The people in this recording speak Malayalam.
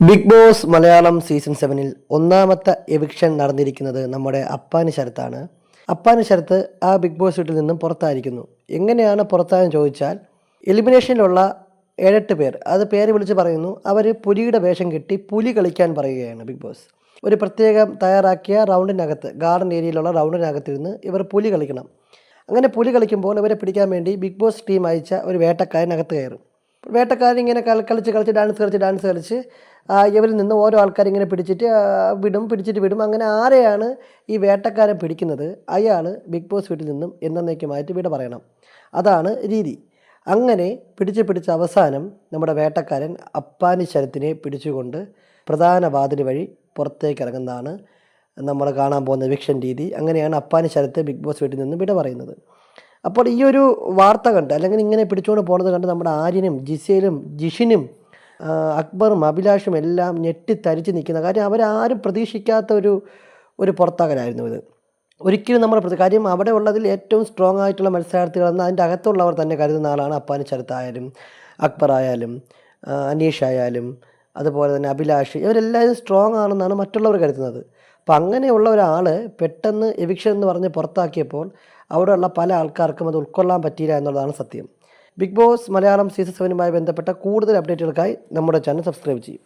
ബിഗ് ബോസ് മലയാളം സീസൺ സെവനിൽ ഒന്നാമത്തെ എവിക്ഷൻ നടന്നിരിക്കുന്നത് നമ്മുടെ അപ്പാന് ശരത്താണ്. അപ്പാന് ശരത്ത് ആ ബിഗ് ബോസ് വീട്ടിൽ നിന്നും പുറത്തായിരിക്കുന്നു. എങ്ങനെയാണ് പുറത്തായെന്ന് ചോദിച്ചാൽ എലിമിനേഷനിലുള്ള ഏഴെട്ട് പേർ അത് പേര് വിളിച്ച് പറയുന്നു അവർ പുലിയുടെ വേഷം കെട്ടി പുലി കളിക്കാൻ പറയുകയാണ് ബിഗ് ബോസ്. ഒരു പ്രത്യേകം തയ്യാറാക്കിയ റൗണ്ടിനകത്ത് ഗാർഡൻ ഏരിയയിലുള്ള റൗണ്ടിനകത്തിരുന്ന് ഇവർ പുലി കളിക്കണം. അങ്ങനെ പുലി കളിക്കുമ്പോൾ ഇവരെ പിടിക്കാൻ വേണ്ടി ബിഗ് ബോസ് ടീം അയച്ച ഒരു വേട്ടക്കാരനകത്ത് കയറും. വേട്ടക്കാരൻ ഇങ്ങനെ കളിച്ച് കളിച്ച് ഡാൻസ് കളിച്ച് ഡാൻസ് കളിച്ച് ഇവരിൽ നിന്ന് ഓരോ ആൾക്കാരിങ്ങനെ പിടിച്ചിട്ട് വിടും പിടിച്ചിട്ട് വിടും. അങ്ങനെ ആരെയാണ് ഈ വേട്ടക്കാരൻ പിടിക്കുന്നത്? അയാൾ ബിഗ് ബോസ് വീട്ടിൽ നിന്നും എന്നേക്കുമായിട്ട് വിട പറയണം. അതാണ് രീതി. അങ്ങനെ പിടിച്ച് പിടിച്ച് അവസാനം നമ്മുടെ വേട്ടക്കാരൻ അപ്പാനി ശരത്തിനെ പിടിച്ചുകൊണ്ട് പ്രധാന വാതിൽ വഴി പുറത്തേക്ക് ഇറങ്ങുന്നതാണ് നമ്മൾ കാണാൻ പോകുന്ന വിക്ഷൻ രീതി. അങ്ങനെയാണ് അപ്പാനി ശരത്ത് ബിഗ് ബോസ് വീട്ടിൽ നിന്നും വിട പറയുന്നത്. അപ്പോൾ ഈ ഒരു വാർത്ത കണ്ട് അല്ലെങ്കിൽ ഇങ്ങനെ പിടിച്ചുകൊണ്ട് പോകുന്നത് കണ്ട് നമ്മുടെ ആര്യനും ജിസയിലും ജിഷിനും അക്ബറും അഭിലാഷും എല്ലാം ഞെട്ടിത്തരിച്ച് നിൽക്കുന്ന കാര്യം അവരാരും പ്രതീക്ഷിക്കാത്ത ഒരു ഒരു പുറത്താകലായിരുന്നു ഇത്. ഒരിക്കലും നമ്മുടെ കാര്യം അവിടെ ഉള്ളതിൽ ഏറ്റവും സ്ട്രോങ് ആയിട്ടുള്ള മത്സരാർത്ഥികളെന്ന് അതിന്റെ അകത്തുള്ളവർ തന്നെ കരുതുന്ന ആളാണ് അപ്പാനി ചരത്തായാലും അക്ബർ ആയാലും അനീഷ് ആയാലും അതുപോലെ തന്നെ അഭിലാഷ് ഇവരെല്ലാവരും സ്ട്രോങ് ആണെന്നാണ് മറ്റുള്ളവർ കരുതുന്നത്. അപ്പം അങ്ങനെയുള്ള ഒരാൾ പെട്ടെന്ന് എവിക്ഷൻ എന്ന് പറഞ്ഞ് പുറത്താക്കിയപ്പോൾ അവിടെയുള്ള പല ആൾക്കാർക്കും അത് ഉൾക്കൊള്ളാൻ പറ്റിയില്ല എന്നുള്ളതാണ് സത്യം. ബിഗ് ബോസ് മലയാളം സീസൺ സെവനുമായി ബന്ധപ്പെട്ട കൂടുതൽ അപ്ഡേറ്റുകൾക്കായി നമ്മുടെ ചാനൽ സബ്സ്ക്രൈബ് ചെയ്യും.